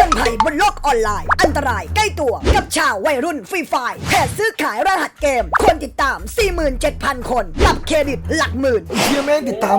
ตือนภัยบนโลกออนไลน์ อันตรายใกล้ตัวกับชาววัยรุ่นฟรีไฟร์แค่ซื้อขายรหัสเกม คนติดตาม 47,000 คนกับเครดิตหลักหมื่น เชี่ยแม่งติดตาม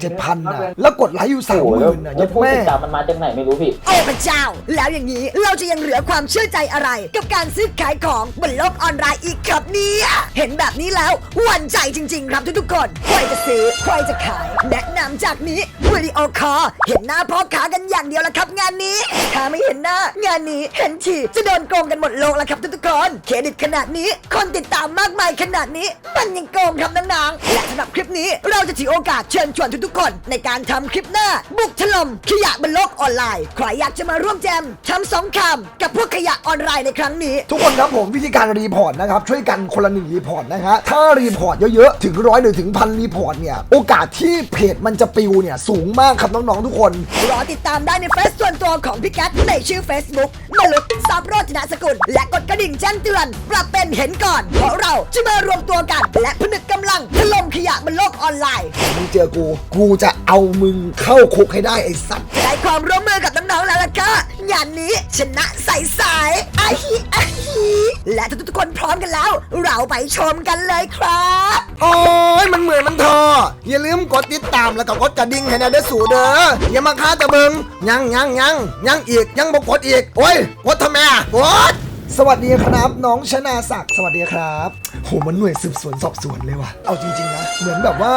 47,000นะแล้วกดไลค์อยู่โอ้โหแล้ว30,000นะแล้ยัวดผู้แม่ ติดตามมันมาจากไหนไม่รู้พี่ โอ้พระเจ้า แล้วอย่างนี้เราจะยังเหลือความเชื่อใจอะไร กับการซื้อขายของบนโลกออนไลน์อีกครับเนี่ยเห็นแบบนี้แล้วหวั่นใจจริง ๆ ครับทุกๆคนใครจะซื้อใครจะขาย แนะนำจากนี้ วิดีโอคอลเห็นหน้าพ่อค้ากันอย่างเดียวละครับ งานนี้ถ้าไม่เห็นหน้างานนี้เห็นทีจะโดนโกงกันหมดโลกแล้วครับทุกๆคนเครดิตขนาดนี้ คนติดตามมากมายขนาดนี้ มันยังโกงครับน้องๆและสำหรับคลิปนี้เราจะถือโอกาสเชิญชวนทุกๆคน ในการทำคลิปหน้า บุกถล่มขยะบนโลกออนไลน์ใครอยากจะมาร่วมแจมทำสองคำกับพวกขยะออนไลน์ในครั้งนี้ ทุกคนครับผมวิธีการรีพอร์ตนะครับ ช่วยกันคนละหนึ่งรีพอร์ตนะฮะถ้ารีพอร์ตเยอะๆถึงร้อยหรือถึงพันรีพอร์ตเนี่ยโอกาสที่เพจมันจะปิวเนี่ยสูงมากครับน้องๆทุกคน รอติดตามได้ในเฟซส่วนตัวของพี่แกัดในชื่อ Facebook มลุกซับโรจนสกุล และกดกระดิ่งแจ้งเตือนปรับเป็นเห็นก่อนเพราะเราจะมารวมตัวกัน และผนึก กำลังถล่มขยะบนโลกออนไลน์ มึงเจอกู กูจะเอามึงเข้าคุกให้ได้ไอ้สัตว์ ได้ความร่วมมือกับน้องๆแล้วล่ะก็งานนี้ชนะใสๆอาฮิอาฮิและทุกๆคนพร้อมกันแล้ว เราไปชมกันเลยครับ โอ้ยมันเหมือนมันทอ อย่าลืมกดติดตามแล้วก็กดกระดิ่งให้นะเด้อสูเด้ออย่ามาฆ่าตะเบิงยังยังยังยังอีกยังบอกกดอีก โอ้ยกดทำไมอะกด สวัสดีครับ น้องชนาศักดิ์สวัสดีครับโหมันหน่วยสืบสวนสอบสวนเลยว่ะเอาจริงๆนะเหมือนแบบว่า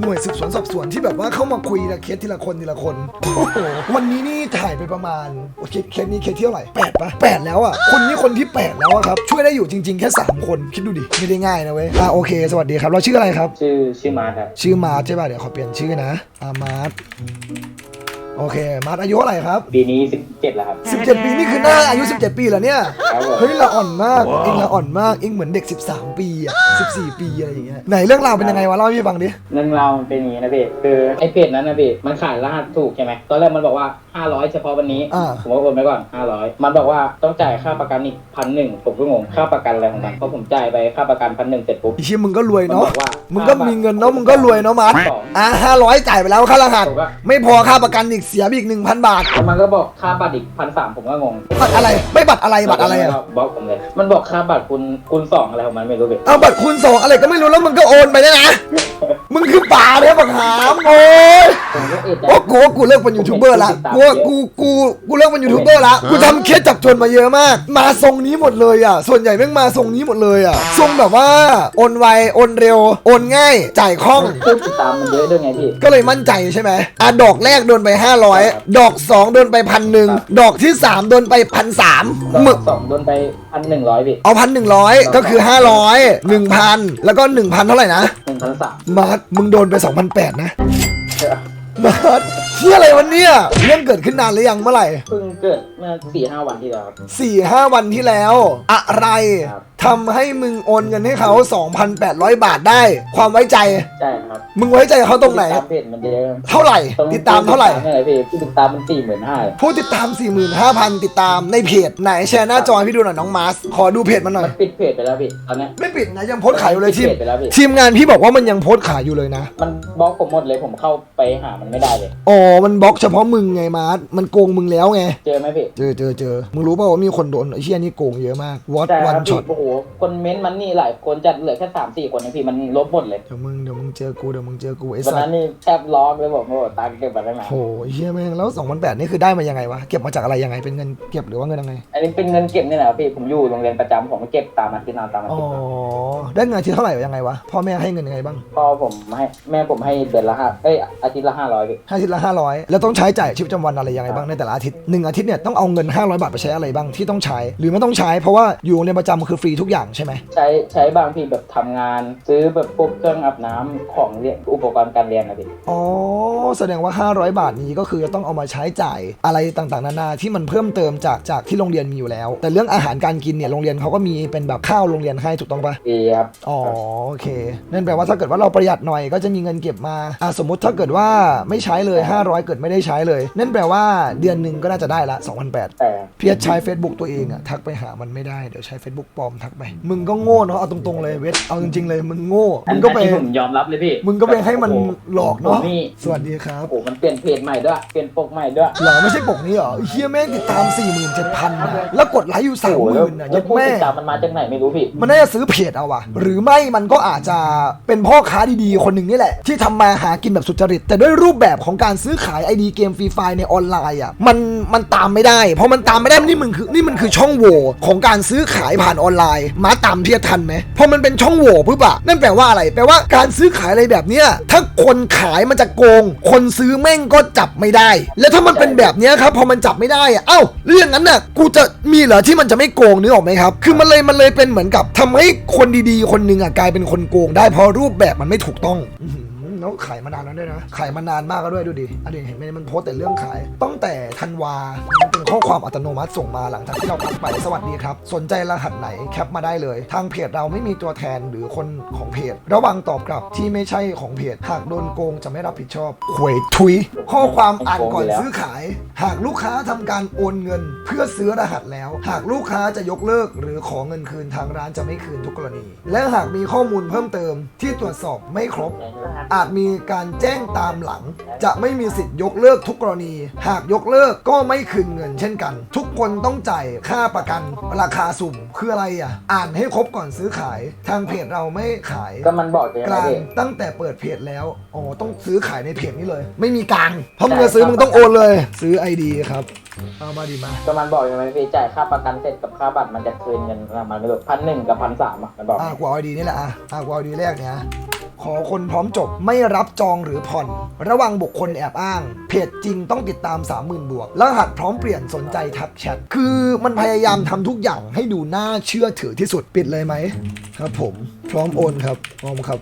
หน่วยสืบสวนสอบสวนที่แบบว่าเข้ามาคุยทีละเคสทีละคนทีละคนโอ้โหวันนี้นี่ถ่ายไปประมาณโอเคเคสนี้เคสที่เท่าไหร่แปดปะแปดแล้วอะคนนี้คนที่แปดแล้วอะครับช่วยได้อยู่จริง ๆ แค่สามคนคิดดูดิไม่ได้ง่ายนะเว้ยอะโอเค สวัสดีครับเราชื่ออะไรครับ ชื่อชื่อมาครับชื่อมาร์ทใช่ป่ะเดี๋ยวขอเปลี่ยนชื่อนะอามาร์ท โอเค มาร์ทอายุเท่าไหร่ครับ ปีนี้สิบเจ็ดแล้วครับ 17 ปีนี่คือหน้าอายุ 17 ปีเหรอเนี่ย ครับผม เฮ้ยเราอ่อนมากเองเราอ่อนมากเองเหมือนเด็ก 13 ปีอะ14 ปีอะไรอย่างเงี้ยไหนเรื่องราวเป็นยังไงวะเล่าให้พี่ฟังดิ เรื่องราวมันเป็นอย่างนี้นะพี่คือไอเพจนั้นนะพี่มันขายรหัสถูกใช่ไหมตอนแรกมันบอกว่า 500 เฉพาะวันนี้ อ่า ผมก็โอนไปก่อน 500 มันบอกว่าต้องจ่ายค่าประกันอีกพันหนึ่งผมก็งงค่าประกันอะไรของมันพอผมจ่ายไปค่าประกันพันหนึ่งเสร็จปุ๊บอีชิมึงก็รวยเนาะมันบอกว่ามึงก็มีเงินเนาะ มึงก็รวยเนาะมาร์ทสองอะ500จ่ายไปแล้วค่ารหัสถูกปะไม่พอค่าประกันอีกเสียไปอีก1,000บาท แล้วมันก็บอกค่าบัตรอีกพันสามผมก็งงบัตรอะไร ไม่บัตรอะไรบัตรอะไรอะ บล็อกผมเลย มันบอกค่าบัตรคุณคุณสองอะไรของมันไม่รู้พี่เอาบัตรคูณสองอะไรก็ไม่รู้แล้วมึงก็โอนไปเนี่ยนะ มึงคือป่าเนี่ยบักหามโอ้ยผมก็เอะใจโอ้กูว่ากูเลิกเป็นยูทูบเบอร์ละกูว่ากูกูกูเลิกเป็นยูทูบเบอร์ละกูทำเคสจับโจรมาเยอะมาก มาทรงนี้หมดเลยอะ ส่วนใหญ่แม่งมาทรงนี้หมดเลยอะทรงแบบว่าโอนไวโอนเร็วโอนง่ายจ่ายคล่อง ผู้ติดตามมันเยอะด้วยไงพี่ ก็เลยมั่นใจใช่ไหมอะดอกแรกโดนไป 500 ดอก 2 โดนไปพันหนึ่งดอกที่ 3 โดนไปพันสามดอกมึกสองโดนไปพันหนึ่งร้อยพี่เอาพันหนึ่งร้อยก็คือ 500 1,000 แล้วก็ 1,000 เท่าไหร่นะหนึ่งพันสามมาร์ทมึงโดนไป 2,800 นะมาร์ทเที่ยอะไรวันเนี้ยเรื่องเกิดขึ้นนานหรือยังเมื่อไหร่ เพิ่งเกิดเมื่อสี่ห้าวันที่แล้วครับสี่ห้าวันที่แล้ว อะไรครับ ทำให้มึงโอนเงินให้เขา 2,800 บาทได้ ความไว้ใจ ใช่ครับมึงไว้ใจเขาตรงไหน ติดตามเพจมันเยอะเท่าไหร่ติดตามเท่าไหร่ นี่แหละพี่ผู้ติดตามมันสี่หมื่นห้าผู้ติดตาม 45,000 ติดตามในเพจไหนแชร์หน้าจอให้พี่ดูหน่อยน้องมาร์สขอดูเพจมันหน่อย มันปิดเพจไปแล้วพี่ตอนเนี้ยไม่ปิดนะยังโพสต์ขายอยู่เลยทีมปิดไปแล้วพี่ทีมงานพี่บอกว่ามันยังโพสต์ขายอยู่เลยนะ มันบล็อกผมหมดเลยผมเข้าไปหามันไม่ได้เลย อ๋อ มันบล็อกเฉพาะมึงไงมาร์สมันโกงมึงแล้วไง เจอไหมพี่เจอเจอเจอมึงรู้เปล่าว่ามีคนโดนไอ้เชี่ยนี่โกงเยอะมากวอตใช่ควันรับช็พี่อต โอ้โหคนเม้นต์มันนี่หลายคนจัดเหลือแค่สามสี่คนเองพี่มันลบหมดเลยเดี๋ยวมึงเดี๋ยวมึงเจอกูเดี๋ยวมึงเจอกูไอ้วันสันั้สนนี่แทบร้องเลยบอกโอ้โหตาเก็บมาได้ไหมโหเฮียแม่งแล้ว2 0 0นี่คือได้มายังไงวะเก็บมาจากอะไรยังไงเป็นเงินเก็บหรือว่าเงินยังไงอันนี้เป็นเงินเก็บนี่แหละพี่ผมอยู่โรงเรียนประจำผมก็เก็บตามอาทิตย์นอนตามอาอ๋อทิตย์ได้เงินอาทีเท่าไหร่ยังไงวะพ่อแม่ให้เงินยังไงบ้างพ่อผมให้แม่ผมให้เดือนละห้าเอ้ยอาทิตย์ละห้าร้อยพี่ให้อาทิตย์ละ500แล้วต้องใช้จ่ายชีวิตประจำวันอะไรยังไงบ้างในแต่ละอาทิตย์หนึ่งอาทิตย์เนี่ยต้องเอาเงิน500บาทไปใช้อะไรบ้างที่ต้องใช้หรือไม่ต้องใช้เพราะว่าอยู่โรงเรียนประจำคือฟรีทุกอย่างใช่ไหมใช้ใช้บางพี่แบบทำงาน ซื้อแบบพวกเครื่องอาบน้ำของเรียนอุปกรณ์การเรียนนะพี่อ๋อแสดงว่า 500 บาทนี้ก็คือจะต้องเอามาใช้จ่ายอะไรต่างๆ นานาที่มันเพิ่มเติมจากจากที่โรงเรียนมีอยู่แล้ว แต่เรื่องอาหารการกินเนี่ยโรงเรียนเขาก็มีเป็นแบบข้าวโรงเรียนให้ถูกต้องปะ ดีครับ อ๋อโอเคนั่นแปลว่าถ้าเกิดว่าเราประหยัดหน่อยก็จะมีเงินเก็บมาอะสมมติถ้าเกิดว่าไม่ใช้เลย 500 เกิดไม่ได้ใช้เลย นั่นแปลว่าเดือนหนึ่งก็น่าจะได้ละ2,800แต่ เพียรใช้ Facebook ตัวเองอะทักไปหามันไม่ได้เดี๋ยวใช้ Facebook ปลอมทักไป มึงก็โง่เนาะเอาตรงๆเลยเวทเอาจริงๆเลยมึงโง่มึงก็ไปอันนี้ผมยอมรับเลยพี่มึงก็ไปให้มันโอ้โหลอกเนาะผมนี่ สวัสดีครับ โอ้โหมันเปลี่ยนเพจใหม่ด้วย เปลี่ยนปกใหม่ด้วยเหรอไม่ใช่ปกนี้เหรอเฮียแม่งติดตาม 4 7 0 0 0นะแล้วกดไลค์อยู่สามโอ้โหหแล้วมื่นอะแล้ยัวดผู้แม่ ติดตามมันมาจากไหนไม่รู้พี่ มันน่าจะซื้อเพจเอาว่ะ หรือไม่มันก็อาจจะเป็นพ่อค้าดีๆ คนหนึ่งนี่แหละ ที่ทำมาหากินแบบสุจริต แต่ด้วยรูปแบบของการซื้อขายไอดีเกมฟรีไฟในออนไลน์อะมันมันตามไม่ได้ เพราะมันตามไม่ได้นี่มันคือนี่มันคือช่องโหว่ของการซื้อขายผ่านออนไลน์มาต่ำเทียทันไหมพอมันเป็นช่องโหว่ปุ๊บอะนั่นแปลว่าอะไร แปลว่าการซื้อขายอะไรแบบเนี้ยถ้าคนขายมันจะโกง คนซื้อแม่งก็จับไม่ได้ แล้วถ้ามันเป็นแบบเนี้ยครับพอมันจับไม่ได้อะเอ้าเรื่องนั้นน่ะกูจะมีเหรอที่มันจะไม่โกงนึกออกไหมครับ คือมันเลยมันเลยเป็นเหมือนกับทำให้คนดีๆ คนหนึ่งอะกลายเป็นคนโกง ได้เพราะรูปแบบมันไม่ถูกต้อง แล้วขายมานานแล้วด้วยนะ ขายมานานมากแล้วด้วยดูดิอันนี้เห็นไหมมันโพสต์แต่เรื่องขาย ตั้งแต่ธันวามันเป็นข้อความอัตโนมัติส่งมาหลังจากที่เราทักไปสวัสดีครับ สนใจรหัสไหนแคปมาได้เลย ทางเพจเราไม่มีตัวแทนหรือคนของเพจ ระวังตอบกลับที่ไม่ใช่ของเพจ หากโดนโกงจะไม่รับผิดชอบหวยทุย ข้อความอ่านก่อนซื้อขาย หากลูกค้าทำการโอนเงิน เพื่อซื้อรหัสแล้ว หากลูกค้าจะยกเลิก หรือขอเงินคืนทางร้านจะไม่คืนทุกกรณี และหากมีข้อมูลเพิ่มเติมที่ตรวจสอบไม่ครบอาจมีการแจ้งตามหลัง จะไม่มีสิทธิ์ยกเลิกทุกกรณี หากยกเลิกก็ไม่คืนเงินเช่นกัน ทุกคนต้องจ่ายค่าประกันราคาสุ่มคืออะไรอะ อ่านให้ครบก่อนซื้อขาย ทางเพจเราไม่ขาย ก็มันบอกอย่างกไรลางพี่ตั้งแต่เปิดเพจแล้วอ๋อต้องซื้อขายในเพจนี้เลย ไม่มีกลางเพราะมึงจะซื้อมึงต้องโอนเลย ซื้อ ID ครับเอามาดีมาก็มันบอกอย่างไรพี่จ่ายค่าประกันเสร็จกับค่าบัตรมันจะคืนเงินประมาณไม่รู้พันหนึ่งกับพันสามอะมันบอกอ่ากว่า ID นี่แหละอะอ่ากว่า ID แรกเนี่ย ขอคนพร้อมจบไม่รับจองหรือผ่อน ระวังบุคคลแอบอ้าง เพจจริงต้องติดตาม 30,000 บวกรหัสพร้อมเปลี่ยนสนใจทักแชท คือมันพยายามทำทุกอย่างให้ดูน่าเชื่อถือที่สุดปิดเลยไหมครับผมพร้อมโอนครับพร้อมครับ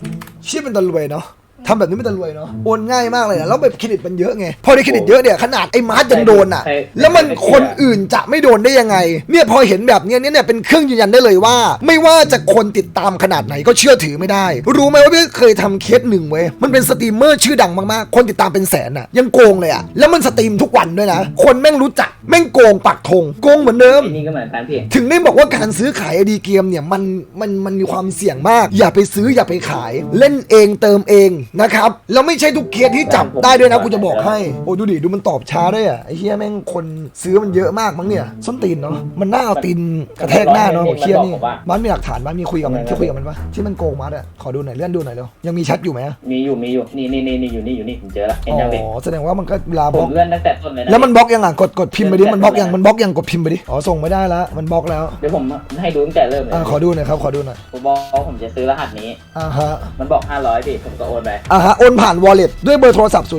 เชื่อเป็นตะรวยเนาะ ทำแบบนี้ไม่ตะรวยเนาะโอนง่ายมากเลยนะแล้วแบบเครดิตมันเยอะไงพอได้เครดิตเยอะเนี่ยขนาดไอ้มาร์ทยังโดนอะ แล้วมันคนอื่นจะไม่โดนได้ยังไง เนี่ยพอเห็นแบบเนี้ยเนี่ยเป็นเครื่องยืนยันได้เลยว่า ไม่ว่าจะคนติดตามขนาดไหนก็เชื่อถือไม่ได้ รู้ไหมว่าพี่เคยทำเคสหนึ่งเว้ยมันเป็นสตรีมเมอร์ชื่อดังมากๆ คนติดตามเป็นแสนอะ ยังโกงเลยอะแล้วมันสตรีมทุกวันด้วยนะ คนแม่งรู้จักแม่งโกงปักธงโกงเหมือนเดิมไอ้นี่ก็เหมือนกันพี่ถึงได้บอกว่าการซื้อขายไอดีเกมเนี่ยมันมันมันมีความเสี่ยงมาก อย่าไปซื้ออย่าไปขาย เล่นเองเติมเองนะครับ แล้วไม่ใช่ทุกเคสที่จับได้ด้วยนะกูจะบอกให้ โอ้ดูดิ ดูมันตอบช้าด้วยอะไอ้เฮียแม่งคนซื้อมันเยอะมากมั้งเนี่ย ส้นตีนเนาะ มันน่าเอาตีนกระแทกหน้าเนาะบอกเคียนี่มันมีหลักฐานมันมีคุยกับมันที่คุยกับมันปะที่มันโกงมัดอะ ขอดูหน่อยเลื่อนดูหน่อยเร็ว ยังมีแชทอยู่ไหมอะมีอยู่ มีอยู่นี่นี่นี่นี่อยู่นี่อยู่นี่ผมเจอละเห็นยังพี่อ๋อแสดงว่ามันก็เวลาบผล็อมกเลื่อนตั้งแต่ต้นเลยนะ แล้วมันบล็อกยังอะ กดกดพิมพ์ไปดิ มันบล็อกยัง มันบล็อกยังกดพิมพ์ไปดิ อ๋อส่งไม่ได้ละมันบล็อกแล้ว เดี๋ยวผมให้ดูตั้งแต่เริ่มเลยอ่าขอดูหน่อยครับ ขอดูหน่อยผมบอกว่าผมจะซื้อรหัสนี้อ่าฮะมันบอก500พี่ผมก็โอนไปอ่าฮะโอนผ่าน wallet ด้วยเบอร์โทรศัพท์ 099 072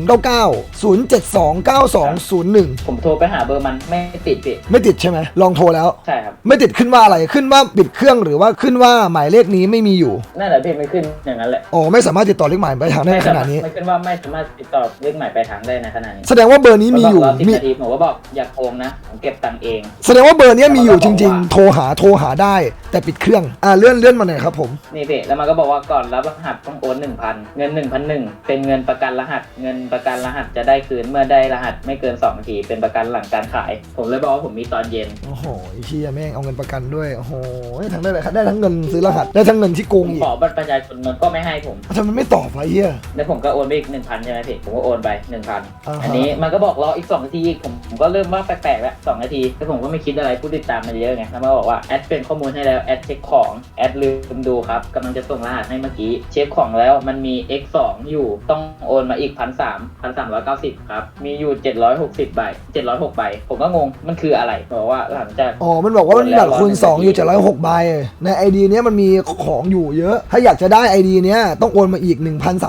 9201ผมโทรไปหาเบอร์มันไม่ติดพี่ไม่ติดใช่ไหมลองโทรแล้ว ใช่ครับ ไม่ติดขึ้นว่าอะไรขึ้นว่าปิดเครื่องหรือว่าขึ้นว่าหมายเลขนี้ไม่มีอยู่นั่นแหละพี่ไม่ขึ้นอย่างนั้นแหละอ๋อไม่สามารถติดต่อเลขหมายไปทางได้ขนาดนี้ ไม่ขึ้นว่าไม่สามารถติดต่อเรื่องใหม่ไปลายทางได้ในขนาดนี้แสดงว่าเบอร์นี้มีอยู่รอสิบมี นาทีผมก็บอกอย่าโกงนะผมเก็บตังค์เอง แสดงว่าเบอร์เนี้ยมีอยู่จริงว่าๆโทรหาโทรหาได้ แต่ปิดเครื่องอ่าเลื่อนเลื่อนมาหน่อยครับผมนี่พี่แล้วมันก็บอกว่าก่อนรับรหัสต้องโอนหนึ่งพันเงินหนึ่งพันหนึ่งเป็นเงินประกันรหัส เงินประกันรหัสจะได้คืนเมื่อได้รหัสไม่เกิน2นาทีเป็นประกันหลังการขาย ผมเลยบอกว่าผมมีตอนเย็น โอ้โหไอ้เฮียแม่งเอาเงินประกันด้วยโอ้โหทั้งได้เลยครับได้ทั้งเงินซื้อรหัสได้ทั้งเงินที่โกผงมอีกขอบัตรประชาชนมันก็ไม่ให้ผมทำไมไม่ตอบวะไอ้เฮียแล้วผมก็โอนไปอีกหนึ่งพันใช่ไหมพี่ผมก็โอนไปหนึ่งพันอ่าฮะ อันนี้มันก็บอกรออีกสองนาทีอีกผมผมก็เริ่มว่าแปลกๆแล้วสองนาทีแต่ผมก็ไม่คิดอะไรผู้ติดตามมันเยอะไงแล้วมันก็บอกว่าแอดเป็นข้อมูลให้แล้วแอดเช็คของแอดลืมดูครับกำลังจะส่งรหัสให้เมื่อกี้ เช็คของแล้วมันมี x 2อยู่ต้องโอนมาอีกพันสามพันสามร้อยเก้าสิบครับ มีอยู่เจ็ดร้อยหกสิบใบเจ็ดร้อยหกใบ ผมก็งงมันคืออะไรบอกว่าหลังจากอ๋อ มันบอกว่ามันมีบัตรคูณ2อยู่706ใบใน ID เนี้ยมันมีของอยู่เยอะ ถ้าอยากจะได้ ID เนี้ยต้องโอนมาอีก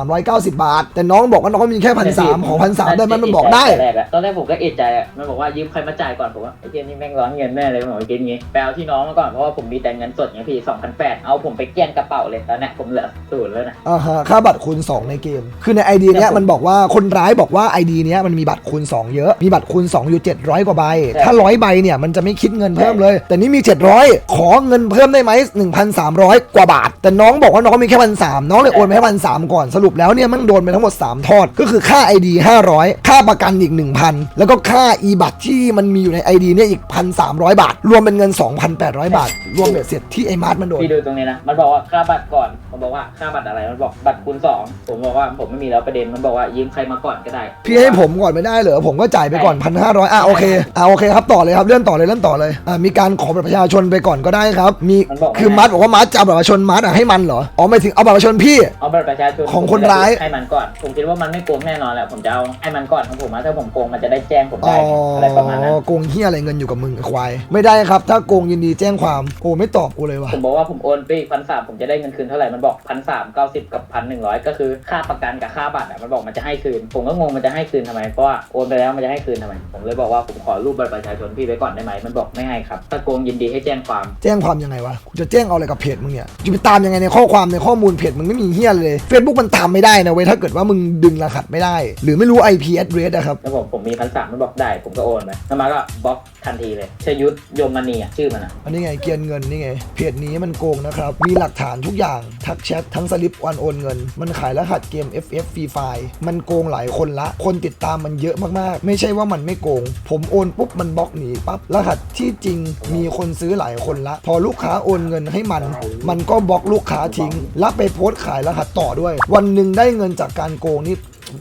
1,390บาท แต่น้องบอกว่าน้องมีแค่พันสามของพันสามได้ไหมมันบอกได้ตอนแรกอะตอนแรกผมก็เอะใจอะมันบอกว่ายืมใครมาจ่ายก่อนผมว่าไอ้เทียนี่แม่งร้อนเงินแน่เลยผมบอกกินงี้ไปเอาที่น้องมาก่อนเพราะว่าผมมีแต่เงินสดไงพี่2,800เอาผมไปเกลี้ยงกระเป๋าเลยตอนเนี้ยผมเหลือศูนย์แล้วนะ อ่าฮะค่าบัตรคูณ 2 ในเกม คือใน ID เนี้ยมันบอกว่าคนร้ายบอกว่า ID เนี้ยมันมีบัตรคูณ 2 เยอะ มีบัตรคูณ 2 อยู่ 700 กว่าใบถ้า 100 ใบเนี่ยมันจะไม่คิดเงินเพิ่มเลย แต่นี่มี 700 ขอเงินเพิ่มได้ไหม1,300 กว่าบาท แต่น้องบอกว่าน้องมีแค่พันสามน้องเลยโอนไปแค่พันสามก่อนสรุปแล้วเนี่ยมันโดนไปทั้งหมด 3 ทอด ก็คือค่า ID 500 ค่าประกันอีก 1,000 แล้วก็ค่า e บัตรที่มันมีอยู่ใน ID เนี่ยอีก 1,300 บาท รวมเป็นเงิน 2,800 บาท รวมเบ็ดเสร็จร็จที่ไอ้มาร์ทมันโดนพี่ดูตรงนี้นะ มันบอกว่าค่าบัตรก่อนผมบอกว่าค่าบัตรอะไร มันบอกบัตรคูณสองผมบอกว่าผมไม่มีแล้วประเด็น มันบอกว่ายืมใครมาก่อนก็ได้ พี่ให้ผมก่อนไม่ได้เหรอ ผมก็จ่ายไปก่อนพันห้าร้อยอะโอเคอะโอเคครับต่อเลยครับเลื่อนต่อเลยเลื่อนต่อเลยอะมีการขอบัตรประชาชนไปก่อนก็ได้ครับ มีมันบอกว่า คือมัดบอกว่ามัดจะเอาบัตรประชาชนมัดอะให้มันเหรออ๋อไม่ถึงเอาบัตรประชาชนพี่ เอาบัตรประชาชนของคนร้าย ให้มันก่อน ผมคิดว่ามันไม่โกงแน่นอนแหละ ผมจะเอาให้มันก่อนของผมอะถ้าผมโกงมันจะได้แจ้งผมอ๋ได้ออะไรประมาณนั้น โกงเฮียอะไรเงินอยู่กับมึงไอ้ควายไม่ได้ครับ ถ้าโกงยินดีแจ้งความโอ้ไม่ตอบกูเลยว่ะผมบอกว่าผมโอนไปอีกพันสามผมจะได้เงินคืนเท่าไหร่มันบอกพันสามเก้าสิบกับพันหนึ่งร้อยก็คือค่าประกันกับค่าบัตรอะมันบอกมันจะให้คืน ผมก็งงมันจะให้คืนทำไมเพราะว่าโอนไปแล้วมันจะให้คืนทำไมผมเลยบอกว่าผมขอรูปบัตรประชาชนพี่ไว้ก่อนได้ไหมมันบอกไม่ให้ครับถ้าโกงยินดีให้แจ้งความแจ้งความยังไงวะกูจะแจ้งเอาอะไรกับเพจมึงเนี่ยจะไปตามยังไงในข้อความในข้อมูลเพจมึงไม่มีเฮียเลย Facebook มันตามไม่ได้นะเว้ยถ้าเกิดว่ามึงดึงรหัสไม่ได้ หรือไม่รู้ IP address อะครับแล้วผมผมมีพันสามมันบอกได้ผมก็โอนไปแล้วมาก็บล็อกทันทีเลยชยุทธยมมณีอะชื่อมันอะอันนี้ไงเกียนเงินนี่ไงเพจนี้มันโกงนะครับ มีหลักฐานทุกอย่าง ทักแชททั้งสลิปวันโอนเงิน มันขายรหัสเกม FF Free Fire มันโกงหลายคนละ คนติดตามมันเยอะมากๆ ไม่ใช่ว่ามันไม่โกง ผมโอนปุ๊บมันบล็อกหนีปั๊บ รหัสที่จริงมีคนซื้อหลายคนละ พอลูกค้าโอนเงินให้มัน มันก็บล็อกลูกค้าทิ้ง แล้วไปโพสต์ขายรหัสต่อด้วย วันหนึ่งได้เงินจากการโกงนี่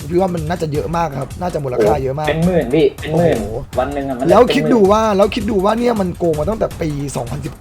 พี่ว่ามันน่าจะเยอะมากครับ น่าจะมูลค่าเยอะมาก เป็นหมื่นพี่เป็นหมื่นโอ้โห วันหนึ่งอะมันแล้วเป็นคิดหมื่นดูว่าแล้วคิดดูว่าเนี่ยมันโกงมาตั้งแต่ปี 2019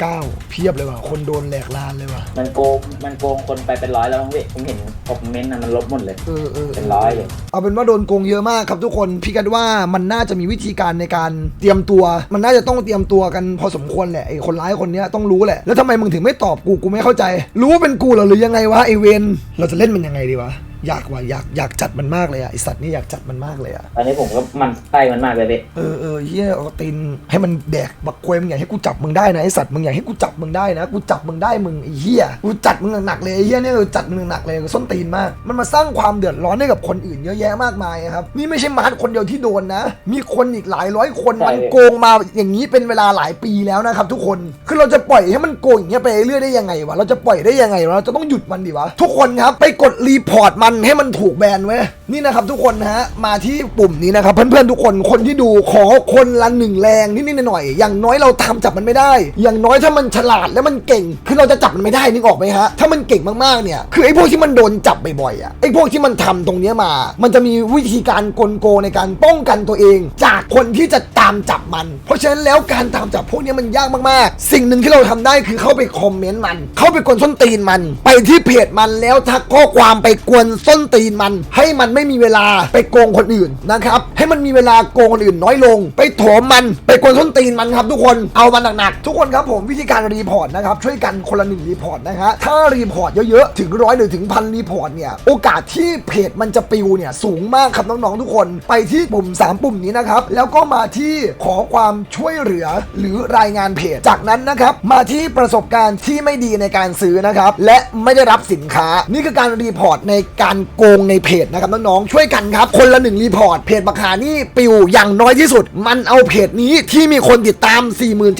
เพียบเลยว่ะ คนโดนแหลกลานเลยว่ะ มันโกงมันโกงคนไปเป็นร้อยแล้วมั้งพี่ผมเห็นคอมเมนต์นะมันลบหมดเลย เออเออเป็นร้อยเลย เอาเป็นว่าโดนโกงเยอะมากครับทุกคน พี่กันว่ามันน่าจะมีวิธีการในการเตรียมตัว มันน่าจะต้องเตรียมตัวกันพอสมควรแหละไอ้คนร้ายคนเนี้ยต้องรู้แหละ แล้วทำไมมึงถึงไม่ตอบกูกูไม่เข้าใจ รู้ว่าเป็นกูเหรอหรือยังไงวะไอเวนเราจะเล่นมันยังไงดีวะ อยากว่ะอยากอยากจัดมันมากเลยอะไอสัตว์นี่อยากจัดมันมากเลยอะตอนนี้ผมก็มันไส้มันมากเลยพี่เออเออเฮียเอาตีนให้มันแดกบักควยมึงอยากให้กูจับมึงได้นะไอสัตว์มึงอยากให้กูจับมึงได้นะกูจับมึงได้มึงไอเฮียกูจัดมึงหนักๆเลยไอเฮียเนี่ยเออจัดมึงหนักๆเลยส้นตีนมาก มันมาสร้างความเดือดร้อนให้กับคนอื่นเยอะแยะมากมายครับนี่ไม่ใช่มาร์ทคนเดียวที่โดนนะ มีคนอีกหลายร้อยคนมันโกงมาอย่างนี้เป็นเวลาหลายปีแล้วนะครับทุกคนคือเราจะปล่อยให้มันโกงอย่างเงี้ยไปเรื่อยได้ยังไงวะเราจะปล่อยได้ยังไงวะเราจะต้องหยุดมันดิวะทุกคนครับไปกดรีพอร์ตมันให้มันถูกแบนไว้ยนี่นะครับทุกคนนะฮะมาที่ปุ่มนี้นะครับเพื่อนๆทุกคนคนที่ดูขอคนละหนึ่งแรงนิดๆหน่อยๆอย่างน้อยเราทำจับมันไม่ได้ อย่างน้อยถ้ามันฉลาดและมันเก่ง คือเราจะจับมันไม่ได้นึกออกไหมฮะถ้ามันเก่งมากๆเนี่ยคือไอ้พวกที่มันโดนจับบ่อยๆอะไอ้พวกที่มันทำตรงเนี้ยมา มันจะมีวิธีการกลโกในการป้องกันตัวเอง จากคนที่จะตามจับมัน เพราะฉะนั้นแล้วการตามจับพวกนี้มันยากมากๆ สิ่งหนึ่งที่เราทำได้คือเข้าไปคอมเมนต์มัน เข้าไปกวนส้นตีนมัน ไปที่เพจมันแล้วทักข้อความไปกวนส้นตีนมัน ให้มันไม่มีเวลาไปโกงคนอื่นนะครับ ให้มันมีเวลาโกงคนอื่นน้อยลง ไปโถมมันไปกวนส้นตีนมันครับทุกคนเอามันหนักๆทุกคนครับผมวิธีการรีพอร์ตนะครับช่วยกันคนละหนึ่งรีพอร์ตนะฮะถ้ารีพอร์ตเยอะๆถึงร้อยหรือถึงพันรีพอร์ตเนี่ยโอกาสที่เพจมันจะปิวเนี่ยสูงมากครับน้องๆทุกคนไปที่ปุ่ม 3 ปุ่มนี้นะครับแล้วก็มาที่ขอความช่วยเหลือหรือรายงานเพจ จากนั้นนะครับมาที่ประสบการณ์ที่ไม่ดีในการซื้อนะครับและไม่ได้รับสินค้านี่คือการรีพอร์ตในการโกงในเพจนะครับน้องๆช่วยกันครับ คนละหนึ่งรีพอร์ตเพจบักหานี่ปิวอย่างน้อยที่สุด มันเอาเพจนี้ที่มีคนติดตาม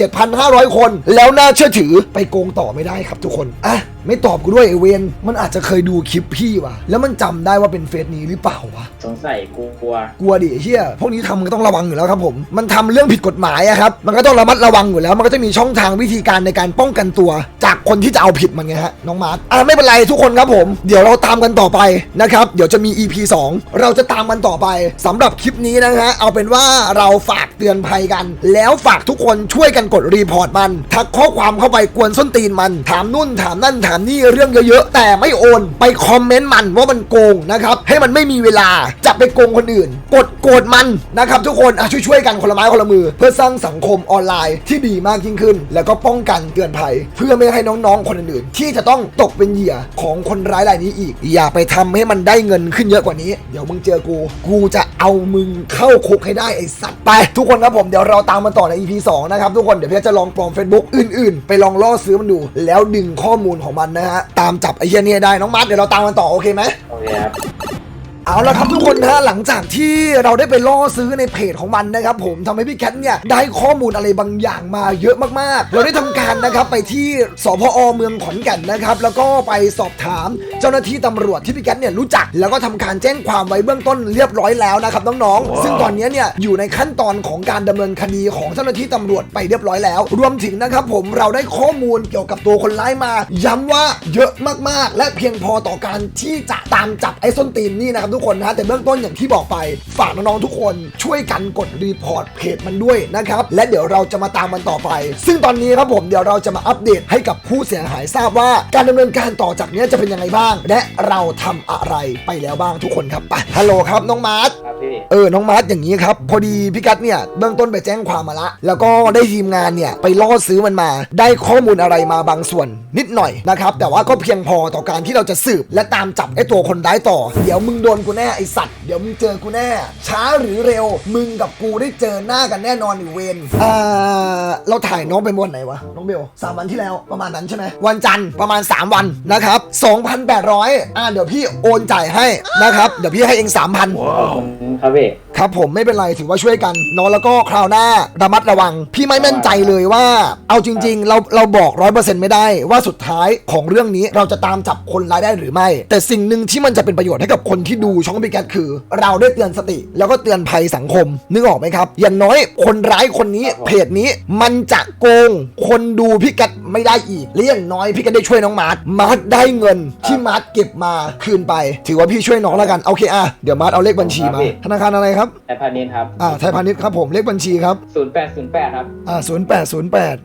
47,500 คน แล้วน่าเชื่อถือไปโกงต่อไม่ได้ครับทุกคนอะ ไม่ตอบกูด้วยไอเวนมันอาจจะเคยดูคลิปพี่ว่ะ แล้วมันจำได้ว่าเป็นเฟซนี้หรือเปล่าวะ สงสัยกูกลัว กลัวดิไอ้เฮียพวกนี้ทำมันก็ต้องระวังอยู่แล้วครับผม มันทำเรื่องผิดกฎหมายอะครับ มันก็ต้องระมัดระวังอยู่แล้ว มันก็จะมีช่องทางวิธีการในการป้องกันตัว จากคนที่จะเอาผิดมันไงฮะน้องมาร์ทอะไม่เป็นไรทุกคนครับผม เดี๋ยวเราตามกันต่อไปนะครับ เดี๋ยวจะมี EP 2 เราจะตามกันต่อไปสำหรับคลิปนี้นะฮะ เอาเป็นว่าเราฝากเตือนภัยกัน แล้วฝากทุกคนช่วยกันกดรีพอร์ตมัน ทักข้อความเข้าไปกวนส้นตีนมัน ถามนู่นถามนั่นถามนี่เรื่องเยอะๆ แต่ไม่โอน ไปคอมเมนต์มันว่ามันโกงนะครับ ให้มันไม่มีเวลาจะไปโกงคนอื่น กดโกรธมันนะครับทุกคนอะช่วยๆกันคนละไม้คนละมือ เพื่อสร้างสังคมออนไลน์ที่ดีมากยิ่งขึ้น แล้วก็ป้องกันเตือนภัย เพื่อไม่ให้น้องๆ คนอื่นๆ ที่จะต้องตกเป็นเหยื่อของคนร้ายรายนี้อีก อย่าไปทำให้มันได้เงินขึ้นเยอะกว่านี้ เดี๋ยวมึงเจอกู กูจะเอามึงเข้าคุกให้ได้ไอ้สัตว์ไป ทุกคนครับผมเดี๋ยวเราตามมาต่อใน EP 2นะครับทุกคนเดี๋ยวพี่จะลองปลอม Facebook อื่น ๆ ไปลองล่อซื้อมันดู แล้วดึงข้อมูลของมันนะฮะ ตามจับไอ้เหี้ยเนี่ยได้ น้องมาร์ทเดี๋ยวเราตามกันต่อโอเคไหม โอเคครับ เอาละครับทุกคนนะหลังจากที่เราได้ไปล่อซื้อในเพจของมันนะครับผมทำให้พี่แคทเนี่ยได้ข้อมูลอะไรบางอย่างมาเยอะมากๆ เราได้ทำการนะครับไปที่สพอเมืองขอนแก่นนะครับแล้วก็ไปสอบถามเจ้าหน้าที่ตำรวจที่พี่แคทเนี่ยรู้จัก แล้วก็ทำการแจ้งความไว้เบื้องต้นเรียบร้อยแล้วนะครับน้องๆซึ่งตอนนี้เนี่ยอยู่ในขั้นตอนของการดำเนินคดีของเจ้าหน้าที่ตำรวจไปเรียบร้อยแล้ว รวมถึงนะครับผมเราได้ข้อมูลเกี่ยวกับตัวคนร้ายมา ย้ำว่าเยอะมากๆ และเพียงพอต่อการที่จะตามจับไอ้ส้นตีนนี่นะครับทุกคนนะ แต่เบื้องต้นอย่างที่บอกไป ฝากน้องๆทุกคนช่วยกันกดรีพอร์ตเพจมันด้วยนะครับ และเดี๋ยวเราจะมาตามมันต่อไป ซึ่งตอนนี้ครับผมเดี๋ยวเราจะมาอัปเดตให้กับผู้เสียหายทราบว่าการดำเนินการต่อจากเนี้ยจะเป็นยังไงบ้าง และเราทำอะไรไปแล้วบ้างทุกคนครับไปฮัลโหลครับน้องมาร์ทครับพี่เออน้องมาร์ทอย่างนี้ครับพอดีพี่กัดเนี่ยเบื้องต้นไปแจ้งความมาละ แล้วก็ได้ทีมงานเนี่ยไปล่อซื้อมันมา ได้ข้อมูลอะไรมาบางส่วนนิดหน่อยนะครับแต่ว่าก็เพียงพอต่อการที่เราจะสืบและตามจับไอ้ตัวคนร้ายต่อ เดี๋ยวมึงโดนกูแน่ไอสัตว์เดี๋ยวมึงเจอกูแน่ ช้าหรือเร็ว มึงกับกูได้เจอหน้ากันแน่นอนอยู่เวนอ่าเราถ่ายน้องไปวันไหนวะน้องเบลสามวันที่แล้วประมาณนั้นใช่ไหมวันจันทร์ประมาณ 3 วันนะครับ2,800อ่าเดี๋ยวพี่โอนจ่ายให้นะครับเดี๋ยวพี่ให้เอง3,000ขอบ คุณครับพี่ครับผมไม่เป็นไรถือว่าช่วยกันเนาะแล้วก็คราวหน้าระมัดระวัง พี่ไม่มั่นใจเลยว่า เอาจริง ๆ เราเราบอกร้อยเปอร์เซ็นต์ไม่ได้ว่าสุดท้ายของเรื่องนี้เราจะตามจับคนร้ายได้หรือไม่ แต่สิ่งหนึ่งที่มันจะเป็นประโยชน์ให้กับคนที่ดูช่องพิกัดคือ เราได้เตือนสติ แล้วก็เตือนภัยสังคมนึกออกไหมครับ อย่างน้อยคนร้ายคนนี้ครับผมเพจนี้มันจะโกงคนดูพิกัดไม่ได้อีกและอย่างน้อยพี่ก็ได้ช่วยน้องมาร์ทมาร์ทได้เงินที่มาร์ทเก็บมาคืนไป ถือว่าพี่ช่วยน้องแล้วกันโอเคอะเดี๋ยวมาร์ทเอาเลขบัญชีมาธนาคารอะไรครับแต่พานินครับอ่าไทยพาณิชย์ครับผมเลขบัญชีครับศูนย์แปดศูนย์แปดครับ อ่าศูนย์แปดศูนย์แปด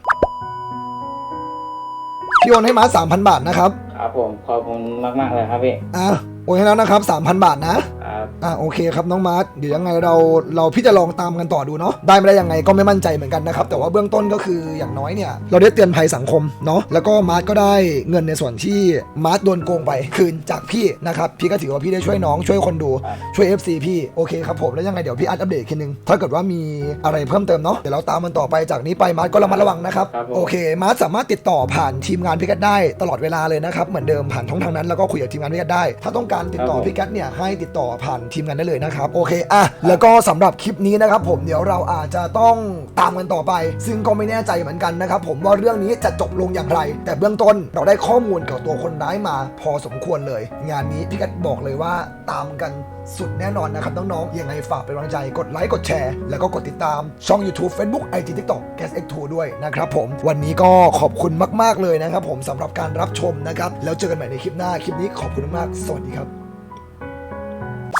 พี่โอนให้มาสามพันบาทนะครับ ครับผมขอบคุณมากๆเลยครับพี่อ่าโอนให้แล้วนะครับสามพันบาทนะ ครับอ่าโอเคครับน้องมาร์ทเดี๋ยวยังไงเราเราพี่จะลองตามกันต่อดูเนาะได้ไม่ได้ยังไงก็ไม่มั่นใจเหมือนกันนะครับแต่ว่าเบื้องต้นก็คืออย่างน้อยเนี่ยเราได้เตือนภัยสังคมเนาะแล้วก็มาร์ทก็ได้เงินในส่วนที่มาร์ทโดนโกงไปคืนจากพี่นะครับพี่ก็ถือว่าพี่ได้ช่วยน้องช่วยคนดูครับช่วย FC พี่โอเคครับผมแล้วยังไงเดี๋ยวพี่อัดอัปเดตอีกทีนึงถ้าเกิดว่ามีอะไรเพิ่มเติมเนาะเดี๋ยวเราตามมันต่อไปจากนี้ไปมาร์ทก็ระมัดระวังนะครับครับผมโอเคมาร์ทสามารถติดต่อผ่านทีมงานพี่กัดได้ตลอดเวลาเลยนะครับเหมือนเดิมผ่านช่องทางนั้นแล้วก็คุยกับทีมงานพี่กัดได้ ถ้าต้องการติดต่อครับผมพี่กัดเนี่ยให้ติดต่อผ่านทีมงานได้เลยนะครับโอเคอะแล้วก็สำหรับคลิปนี้นะครับผมเดี๋ยวเราอาจจะต้องตามกันต่อไป ซึ่งก็ไม่แน่ใจเหมือนกันนะครับผมว่าเรื่องนี้จะจบลงอย่างไร แต่เบื้องต้นเราได้ข้อมูลเกี่ยวกับตัวคนร้ายมา พอสมควรเลย งานนี้พี่กัดบอกเลยว่าตามกันสุดแน่นอนนะครับน้องๆ ยังไงฝากเป็นกำลังใจ กดไลค์ กดแชร์ แล้วก็กดติดตาม ช่อง YouTube Facebook IG TikTok Gas X2 ด้วยนะครับผม วันนี้ก็ขอบคุณมาก ๆ เลยนะครับผมสำหรับการรับชมนะครับแล้วเจอกันใหม่ในคลิปหน้า คลิปนี้ขอบคุณมากๆสวัสดีครับ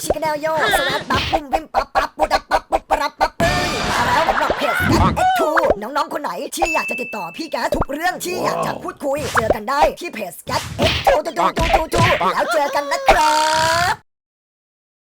ชิคแนลโยสวัสดปั๊บปุ้มปิมปั๊บปั๊บปุ๊ดปั๊บปั๊บปุ๊บปรับปั๊บปุ้ยมาแล้วสำหรับเพจ X2 น้องๆ คนไหนที่อยากจะติดต่อพี่แก๊สทุกเรื่องที่อยากจะพูดคุย เจอกันได้ที่เพจ X2 แล้วเจอกันนะครับ